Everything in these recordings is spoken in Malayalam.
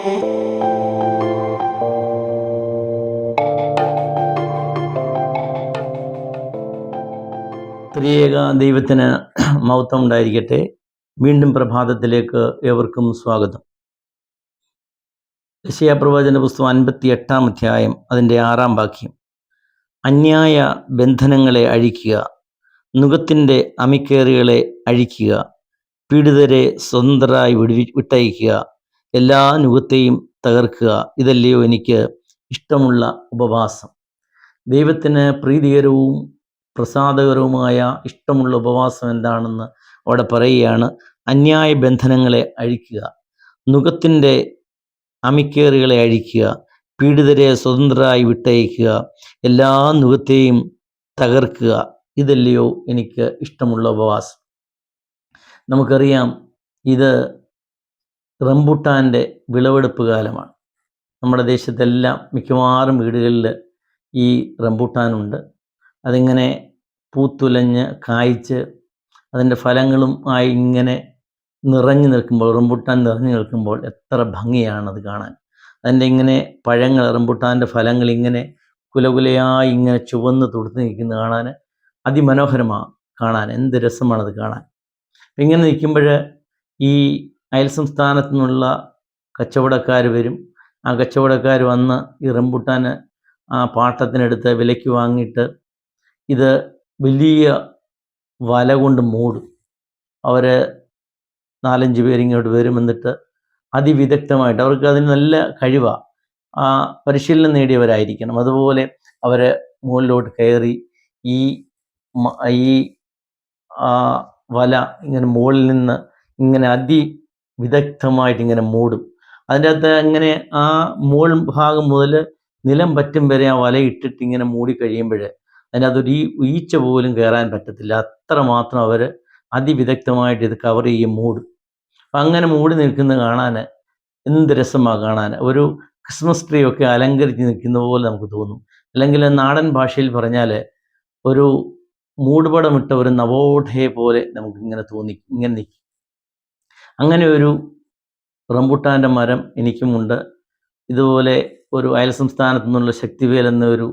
ത്രിയേക ദൈവത്തിന് മൗത്വം ഉണ്ടായിരിക്കട്ടെ വീണ്ടും പ്രഭാതത്തിലേക്ക് ഏവർക്കും സ്വാഗതം. യശയാ പ്രവചന പുസ്തകം അൻപത്തി എട്ടാം അധ്യായം അതിന്റെ ആറാം വാക്യം. അന്യായ ബന്ധനങ്ങളെ അഴിക്കുക നുഖത്തിന്റെ അമിക്കേറികളെ അഴിക്കുക പീഡിതരെ സ്വതന്ത്രരായി വിടുവി വിട്ടയക്കുക എല്ലാ നുഖത്തെയും തകർക്കുക. ഇതല്ലയോ എനിക്ക് ഇഷ്ടമുള്ള ഉപവാസം. ദൈവത്തിന് പ്രീതികരവും പ്രസാദകരവുമായ ഇഷ്ടമുള്ള ഉപവാസം എന്താണെന്ന് അവിടെ പറയുകയാണ്. അന്യായ ബന്ധനങ്ങളെ അഴിക്കുക. നുഖത്തിന്റെ അമിക്കേറുകളെ അഴിക്കുക. പീഡിതരെ സ്വതന്ത്രരായി വിട്ടയക്കുക. എല്ലാ നുഖത്തെയും തകർക്കുക. ഇതല്ലയോ എനിക്ക് ഇഷ്ടമുള്ള ഉപവാസം. നമുക്കറിയാം ഇത് റംബുട്ടാന്റെ വിളവെടുപ്പ് കാലമാണ്. നമ്മുടെ ദേശത്തെല്ലാം മിക്കവാറും വീടുകളിൽ ഈ റംബുട്ടാനുണ്ട് അതിങ്ങനെ പൂത്തുലഞ്ഞ് കായ്ച്ച് അതിന്റെ ഫലങ്ങളും ആയി ഇങ്ങനെ നിറഞ്ഞു നിൽക്കുമ്പോൾ റംബുട്ടാൻ നിറഞ്ഞു നിൽക്കുമ്പോൾ എത്ര ഭംഗിയാണത് കാണാൻ. അതിന്റെ ഇങ്ങനെ പഴങ്ങൾ റംബുട്ടാന്റെ ഫലങ്ങൾ ഇങ്ങനെ കുലകുലയായി ഇങ്ങനെ ചുവന്ന് തുടുത്ത് നിൽക്കുന്നത് കാണാൻ അതിമനോഹരമാണ് കാണാൻ. എന്ത് രസമാണത് കാണാൻ. ഇങ്ങനെ നിൽക്കുമ്പോൾ ഈ അയൽ സംസ്ഥാനത്തു നിന്നുള്ള കച്ചവടക്കാർ വരും. ആ കച്ചവടക്കാർ വന്ന് ഈ റംബുട്ടാൻ ആ പാട്ടത്തിനെടുത്ത് വിലയ്ക്ക് വാങ്ങിയിട്ട് ഇത് വലിയ വല കൊണ്ട് മൂടും. അവർ നാലഞ്ച് പേരിങ്ങോട്ട് വരും എന്നിട്ട് അതിവിദഗ്ധമായിട്ട് അവർക്ക് അതിന് നല്ല കഴിവാണ് ആ പരിശീലനം നേടിയവരായിരിക്കണം. അതുപോലെ അവർ മുകളിലോട്ട് കയറി ഈ ഈ വല ഇങ്ങനെ മുകളിൽ നിന്ന് ഇങ്ങനെ അതിവിദഗ്ധമായിട്ട് ഇങ്ങനെ മൂടും. അതിന്റെ അകത്ത് ഇങ്ങനെ ആ മോൾ ഭാഗം മുതൽ നിലം പറ്റും വരെ ആ വല ഇട്ടിട്ട് ഇങ്ങനെ മൂടി കഴിയുമ്പോൾ അതിനകത്തൊരു ഈ ഈച്ച പോലും കയറാൻ പറ്റത്തില്ല. അത്രമാത്രം അവർ അതിവിദഗ്ധമായിട്ട് ഇത് കവർ ചെയ്യും മൂടും. അപ്പം അങ്ങനെ മൂടി നിൽക്കുന്നത് കാണാൻ എന്ത് രസമാണ് കാണാൻ. ഒരു ക്രിസ്മസ് ട്രീ ഒക്കെ അലങ്കരിച്ച് നിൽക്കുന്ന പോലെ നമുക്ക് തോന്നും. അല്ലെങ്കിൽ നാടൻ ഭാഷയിൽ പറഞ്ഞാൽ ഒരു മൂടുപടമിട്ട ഒരു നവോഢയെ പോലെ നമുക്ക് ഇങ്ങനെ തോന്നി ഇങ്ങനെ നിൽക്കും. അങ്ങനെ ഒരു റംബുട്ടാന്റെ മരം എനിക്കുമുണ്ട്. ഇതുപോലെ ഒരു അയൽ സംസ്ഥാനത്തു നിന്നുള്ള ശക്തിവേൽ എന്നൊരു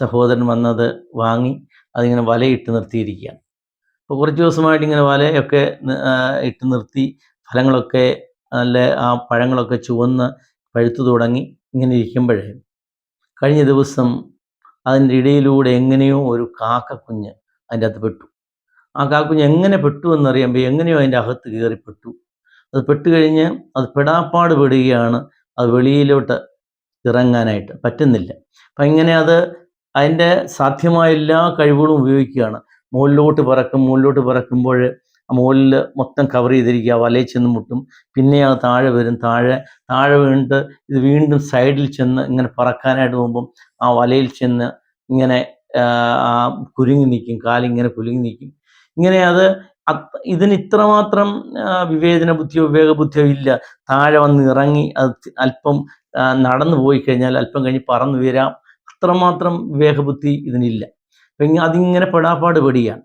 സഹോദരൻ വന്നത് വാങ്ങി അതിങ്ങനെ വലയിട്ട് നിർത്തിയിരിക്കുകയാണ്. അപ്പോൾ കുറച്ച് ദിവസമായിട്ട് ഇങ്ങനെ വലയൊക്കെ ഇട്ട് നിർത്തി ഫലങ്ങളൊക്കെ നല്ല ആ പഴങ്ങളൊക്കെ ചുവന്ന് പഴുത്തു തുടങ്ങി ഇങ്ങനെ ഇരിക്കുമ്പോഴേ കഴിഞ്ഞ ദിവസം അതിന്റെ ഇടയിലൂടെ എങ്ങനെയോ ഒരു കാക്കക്കുഞ്ഞ് അതിന്റെ അകത്ത് പെട്ടു. ആ കാക്കുഞ്ഞ് എങ്ങനെ പെട്ടു എന്നറിയുമ്പോൾ എങ്ങനെയോ അതിന്റെ അകത്ത് കയറിപ്പെട്ടു. അത് പെട്ട് കഴിഞ്ഞ് അത് പെടാപ്പാട് പെടുകയാണ് അത് വെളിയിലോട്ട് ഇറങ്ങാനായിട്ട് പറ്റുന്നില്ല. അപ്പം ഇങ്ങനെ അത് അതിന്റെ സാധ്യമായ എല്ലാ കഴിവുകളും ഉപയോഗിക്കുകയാണ്. മുകളിലോട്ട് പറക്കും മുകളിലോട്ട് പറക്കുമ്പോൾ മുകളിൽ മൊത്തം കവർ ചെയ്തിരിക്കുക വലയിൽ ചെന്ന് മുട്ടും. പിന്നെ അത് താഴെ വരും. താഴെ താഴെ വീണിട്ട് ഇത് വീണ്ടും സൈഡിൽ ചെന്ന് ഇങ്ങനെ പറക്കാനായിട്ട് പോകുമ്പം ആ വലയിൽ ചെന്ന് ഇങ്ങനെ ആ കുലുങ്ങി നിൽക്കും. കാലിങ്ങനെ കുലുങ്ങി നിൽക്കും. ഇങ്ങനെ അത് ഇതിന് ഇത്രമാത്രം വിവേചന ബുദ്ധിയോ വിവേക ബുദ്ധിയോ ഇല്ല. താഴെ വന്ന് ഇറങ്ങി അത് അല്പം നടന്നു പോയി കഴിഞ്ഞാൽ അല്പം കഴിഞ്ഞ് പറന്നു വരാം. അത്രമാത്രം വിവേകബുദ്ധി ഇതിനില്ല. അപ്പം അതിങ്ങനെ പെടാപ്പാട് പെടിയാണ്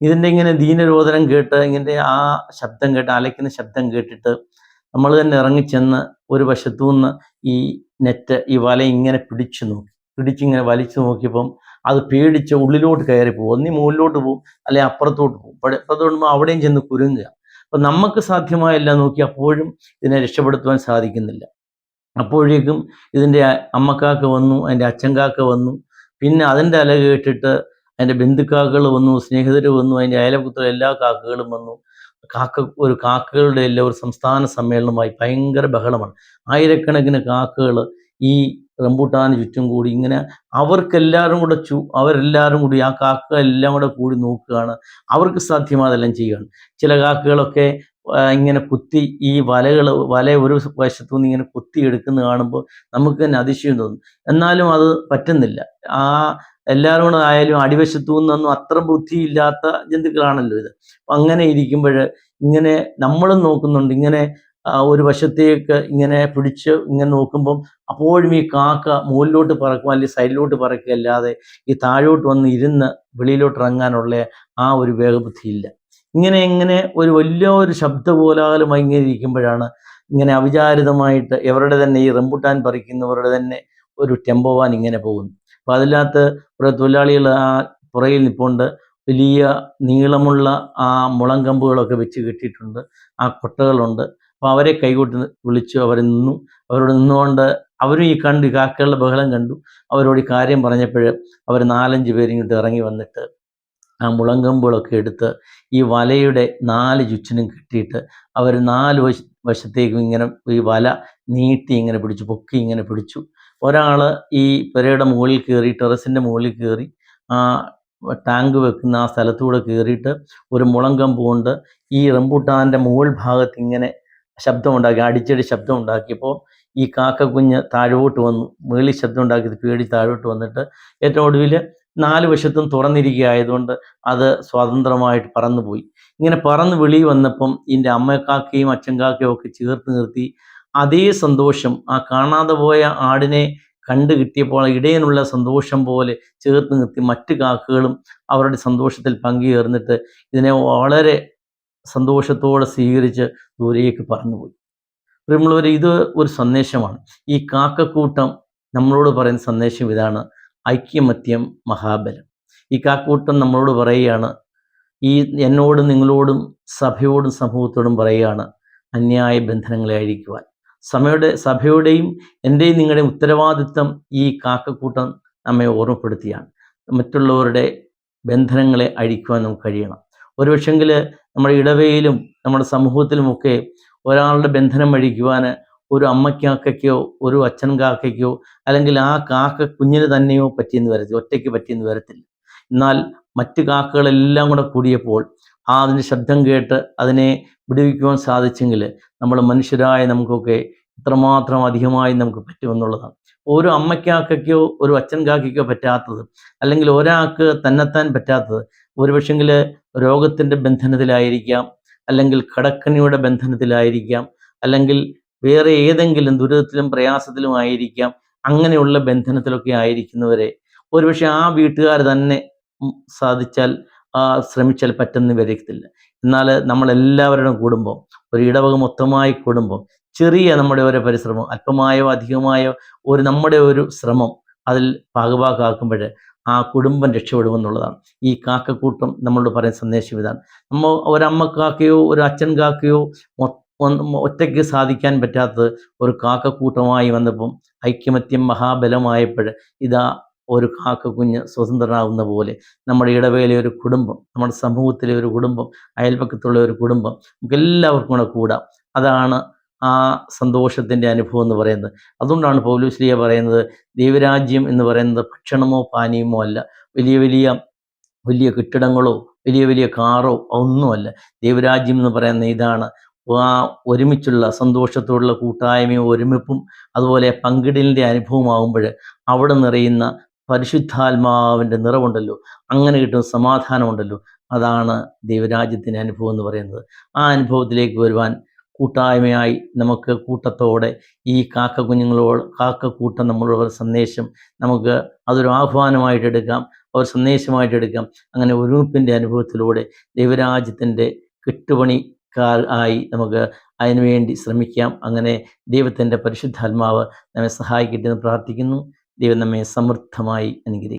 ഇതിന്റെ ഇങ്ങനെ ദീനരോധനം കേട്ട് ഇങ്ങനെ ആ ശബ്ദം കേട്ട് അലയ്ക്കുന്ന ശബ്ദം കേട്ടിട്ട് നമ്മൾ തന്നെ ഇറങ്ങിച്ചെന്ന് ഒരു വശത്തു നിന്ന് ഈ നെറ്റ് ഈ വല ഇങ്ങനെ പിടിച്ചു നോക്കി. പിടിച്ചിങ്ങനെ വലിച്ചു നോക്കിയപ്പം അത് പേടിച്ച് ഉള്ളിലോട്ട് കയറി പോകും. ഒന്നി മുകളിലോട്ട് പോകും അല്ലെങ്കിൽ അപ്പുറത്തോട്ട് പോകും. അപ്പുറത്തോട്ട് അവിടെയും ചെന്ന് കുരുങ്ങുക. അപ്പം നമുക്ക് സാധ്യമായെല്ലാം നോക്കി അപ്പോഴും ഇതിനെ രക്ഷപ്പെടുത്തുവാൻ സാധിക്കുന്നില്ല. അപ്പോഴേക്കും ഇതിന്റെ അമ്മക്കാക്ക വന്നു അതിന്റെ അച്ഛൻകാക്ക വന്നു. പിന്നെ അതിന്റെ അല കേട്ടിട്ട് അതിന്റെ ബന്ധുക്കാക്കൾ വന്നു സ്നേഹിതർ വന്നു അതിന്റെ അയലപുത്ര എല്ലാ കാക്കകളും വന്നു. കാക്ക ഒരു കാക്കകളുടെ എല്ലാം ഒരു സംസ്ഥാന സമ്മേളനമായി ഭയങ്കര ബഹളമാണ്. ആയിരക്കണക്കിന് കാക്കകൾ ഈ റംബൂട്ടാന് ചുറ്റും കൂടി ഇങ്ങനെ അവർക്കെല്ലാവരും കൂടെ ചു അവരെല്ലാവരും കൂടി ആ കാക്ക എല്ലാം കൂടെ കൂടി നോക്കുകയാണ്. അവർക്ക് സാധ്യമായതെല്ലാം ചെയ്യുകയാണ്. ചില കാക്കകളൊക്കെ ഇങ്ങനെ കുത്തി ഈ വലകൾ വല ഒരു വശത്തു നിന്ന് ഇങ്ങനെ കുത്തി എടുക്കുന്ന കാണുമ്പോൾ നമുക്ക് തന്നെ അതിശയം തോന്നും. എന്നാലും അത് പറ്റുന്നില്ല. ആ എല്ലാവരും കൂടെ ആയാലും അടിവശത്തു നിന്നൊന്നും അത്ര ബുദ്ധിയില്ലാത്ത ജന്തുക്കളാണല്ലോ ഇത്. അങ്ങനെ ഇരിക്കുമ്പോൾ ഇങ്ങനെ നമ്മളും നോക്കുന്നുണ്ട്. ഇങ്ങനെ ഒരു വശത്തേക്ക് ഇങ്ങനെ പിടിച്ച് ഇങ്ങനെ നോക്കുമ്പം അപ്പോഴും ഈ കാക്ക മുകളിലോട്ട് പറക്കുക അല്ലെങ്കിൽ സൈഡിലോട്ട് പറക്കുക അല്ലാതെ ഈ താഴോട്ട് വന്ന് ഇരുന്ന് വെളിയിലോട്ട് ഇറങ്ങാനുള്ള ആ ഒരു വേഗബുദ്ധി ഇല്ല. ഇങ്ങനെ ഇങ്ങനെ ഒരു വലിയ ഒരു ശബ്ദ പോലാകലും ഇങ്ങനെ ഇങ്ങനെ അവിചാരിതമായിട്ട് എവരുടെ തന്നെ ഈ റംബുട്ടാൻ പറിക്കുന്നവരുടെ തന്നെ ഒരു ടെമ്പോവാൻ ഇങ്ങനെ പോകുന്നു അപ്പോൾ അതിനകത്ത് കുറേ തൊഴിലാളികൾ ആ പുറയിൽ നിൽപ്പുണ്ട് വലിയ നീളമുള്ള ആ മുളം കമ്പുകളൊക്കെ വെച്ച് കെട്ടിയിട്ടുണ്ട്. ആ കൊട്ടകളുണ്ട്. അപ്പോൾ അവരെ കൈകൊട്ടി വിളിച്ചു അവർ നിന്നു. അവരോട് നിന്നുകൊണ്ട് അവരും ഈ കണ്ടു കാക്കകളുടെ ബഹളം കണ്ടു. അവരോട് ഈ കാര്യം പറഞ്ഞപ്പോൾ അവർ നാലഞ്ച് പേര് ഇങ്ങോട്ട് ഇറങ്ങി വന്നിട്ട് ആ മുളങ്കമ്പുകളൊക്കെ എടുത്ത് ഈ വലയുടെ നാല് ചുറ്റിനും കെട്ടിയിട്ട് അവർ നാല് വശ വശത്തേക്കും ഇങ്ങനെ ഈ വല നീട്ടി ഇങ്ങനെ പിടിച്ചു പൊക്കി ഇങ്ങനെ പിടിച്ചു. ഒരാൾ ഈ പുരയുടെ മുകളിൽ കയറി ടെറസിന്റെ മുകളിൽ കയറി ആ ടാങ്ക് വെക്കുന്ന ആ സ്ഥലത്തൂടെ കയറിയിട്ട് ഒരു മുളങ്കമ്പ് കൊണ്ട് ഈ റംബൂട്ടാന്റെ മുകൾ ഭാഗത്ത് ഇങ്ങനെ ശബ്ദമുണ്ടാക്കി അടിച്ചടി ശബ്ദം ഉണ്ടാക്കിയപ്പോൾ ഈ കാക്ക കുഞ്ഞ് താഴോട്ട് വന്നു. മേളി ശബ്ദം ഉണ്ടാക്കിയത് പേടി താഴോട്ട് വന്നിട്ട് ഏറ്റവും ഒടുവിൽ നാല് വശത്തും തുറന്നിരിക്കുകയായതുകൊണ്ട് അത് സ്വതന്ത്രമായിട്ട് പറന്നുപോയി. ഇങ്ങനെ പറന്ന് വെളി വന്നപ്പം ഇതിന്റെ അമ്മക്കാക്കയും അച്ഛൻകാക്കയും ഒക്കെ ചേർത്ത് നിർത്തി. അതേ സന്തോഷം ആ കാണാതെ പോയ ആടിനെ കണ്ടു കിട്ടിയപ്പോൾ ഇടയനുള്ള സന്തോഷം പോലെ ചേർത്ത് നിർത്തി മറ്റു കാക്കകളും അവരുടെ സന്തോഷത്തിൽ പങ്കുചേർന്നിട്ട് ഇതിനെ വളരെ സന്തോഷത്തോടെ സ്വീകരിച്ച് ദൂരേക്ക് പറന്നുപോയി. പ്രിയമുള്ളവർ ഇത് ഒരു സന്ദേശമാണ്. ഈ കാക്കക്കൂട്ടം നമ്മളോട് പറയുന്ന സന്ദേശം ഇതാണ്. ഐക്യമത്യം മഹാബലം. ഈ കാക്കൂട്ടം നമ്മളോട് പറയുകയാണ് ഈ എന്നോടും നിങ്ങളോടും സഭയോടും സമൂഹത്തോടും പറയുകയാണ് അന്യായ ബന്ധനങ്ങളെ അഴിക്കുവാൻ. സമയുടെ സഭയുടെയും എന്റെയും നിങ്ങളുടെയും ഉത്തരവാദിത്വം ഈ കാക്കക്കൂട്ടം നമ്മെ ഓർമ്മപ്പെടുത്തിയാണ്. മറ്റുള്ളവരുടെ ബന്ധനങ്ങളെ അഴിക്കുവാൻ നമുക്ക് കഴിയണം. ഒരുപക്ഷെങ്കിൽ നമ്മുടെ ഇടവയിലും നമ്മുടെ സമൂഹത്തിലുമൊക്കെ ഒരാളുടെ ബന്ധനം അഴിക്കുവാൻ ഒരു അമ്മക്കാക്കയ്ക്കോ ഒരു അച്ഛൻ കാക്കയ്ക്കോ അല്ലെങ്കിൽ ആ കാക്ക കുഞ്ഞിന് തന്നെയോ പറ്റിയെന്ന് വരത്തില്ല ഒറ്റയ്ക്ക് പറ്റിയെന്ന് വരത്തില്ല. എന്നാൽ മറ്റ് കാക്കകളെല്ലാം കൂടെ കൂടിയപ്പോൾ ആ അതിന്റെ ശബ്ദം കേട്ട് അതിനെ വിടുവിക്കുവാൻ സാധിച്ചെങ്കിൽ നമ്മൾ മനുഷ്യരായ നമുക്കൊക്കെ ഇത്രമാത്രം അധികമായി നമുക്ക് പറ്റുമെന്നുള്ളതാണ്. ഓരോ അമ്മയ്ക്കാക്കയ്ക്കോ ഒരു അച്ഛൻ കാക്കയ്ക്കോ പറ്റാത്തത് അല്ലെങ്കിൽ ഒരാൾക്ക് തന്നെത്താൻ പറ്റാത്തത് ഒരുപക്ഷെങ്കിൽ രോഗത്തിന്റെ ബന്ധനത്തിലായിരിക്കാം അല്ലെങ്കിൽ കടക്കണിയുടെ ബന്ധനത്തിലായിരിക്കാം അല്ലെങ്കിൽ വേറെ ഏതെങ്കിലും ദുരിതത്തിലും പ്രയാസത്തിലും ആയിരിക്കാം അങ്ങനെയുള്ള ബന്ധനത്തിലൊക്കെ ആയിരിക്കുന്നവരെ ഒരുപക്ഷെ ആ വീട്ടുകാർ തന്നെ സാധിച്ചാൽ ശ്രമിച്ചാൽ പറ്റുന്ന വരത്തില്ല എന്നാൽ നമ്മളെല്ലാവരുടെ കുടുംബം ഒരു ഇടവക മൊത്തമായി കുടുംബം ചെറിയ നമ്മുടെ ഓരോ പരിശ്രമം അല്പമായോ അധികമായോ ഒരു നമ്മുടെ ഒരു ശ്രമം അതിൽ ഭാഗഭാഗമാക്കുമ്പോൾ ആ കുടുംബം രക്ഷപ്പെടുമെന്നുള്ളതാണ്. ഈ കാക്കക്കൂട്ടം നമ്മളോട് പറയുന്ന സന്ദേശം ഇതാണ്. നമ്മൾ ഒരമ്മ കാക്കയോ ഒരു അച്ഛൻ കാക്കയോ ഒറ്റയ്ക്ക് സാധിക്കാൻ പറ്റാത്തത് ഒരു കാക്കക്കൂട്ടമായി വന്നപ്പം ഐക്യമത്യം മഹാബലമായപ്പോൾ ഇതാ ഒരു കാക്ക കുഞ്ഞ് സ്വതന്ത്രനാകുന്ന പോലെ നമ്മുടെ ഇടവേളയിലെ ഒരു കുടുംബം നമ്മുടെ സമൂഹത്തിലെ ഒരു കുടുംബം അയൽപക്കത്തുള്ള ഒരു കുടുംബം നമുക്ക് എല്ലാവർക്കും കൂടെ കൂടാം. അതാണ് ആ സന്തോഷത്തിന്റെ അനുഭവം എന്ന് പറയുന്നത്. അതുകൊണ്ടാണ് പൗലുശ്രീയ പറയുന്നത് ദൈവരാജ്യം എന്ന് പറയുന്നത് ഭക്ഷണമോ പാനീയമോ അല്ല. വലിയ വലിയ വലിയ കെട്ടിടങ്ങളോ വലിയ വലിയ കാറോ ഒന്നുമല്ല ദൈവരാജ്യം എന്ന് പറയുന്ന ഇതാണ്. ആ ഒരുമിച്ചുള്ള സന്തോഷത്തോടുള്ള കൂട്ടായ്മയും ഒരുമിപ്പും അതുപോലെ പങ്കിടലിന്റെ അനുഭവമാകുമ്പോൾ അവിടെ നിറയുന്ന പരിശുദ്ധാത്മാവിന്റെ നിറവുണ്ടല്ലോ. അങ്ങനെ കിട്ടുന്ന സമാധാനമുണ്ടല്ലോ. അതാണ് ദൈവരാജ്യത്തിന്റെ അനുഭവം എന്ന് പറയുന്നത്. ആ അനുഭവത്തിലേക്ക് വരുവാൻ കൂട്ടായ്മയായി നമുക്ക് കൂട്ടത്തോടെ ഈ കാക്ക കുഞ്ഞുങ്ങളോട് കൂട്ടം നമ്മളോട് സന്ദേശം നമുക്ക് അതൊരു ആഹ്വാനമായിട്ട് എടുക്കാം. ഒരു സന്ദേശമായിട്ട് എടുക്കാം. അങ്ങനെ ഒരുമിപ്പിന്റെ അനുഭവത്തിലൂടെ ദൈവരാജ്യത്തിന്റെ കെട്ടുപണിക്കാർ ആയി നമുക്ക് അതിനുവേണ്ടി ശ്രമിക്കാം. അങ്ങനെ ദൈവത്തിന്റെ പരിശുദ്ധാത്മാവ് നമ്മെ സഹായിക്കട്ടെ എന്ന് പ്രാർത്ഥിക്കുന്നു. ദൈവം നമ്മെ സമൃദ്ധമായി അനുഗ്രഹിക്കും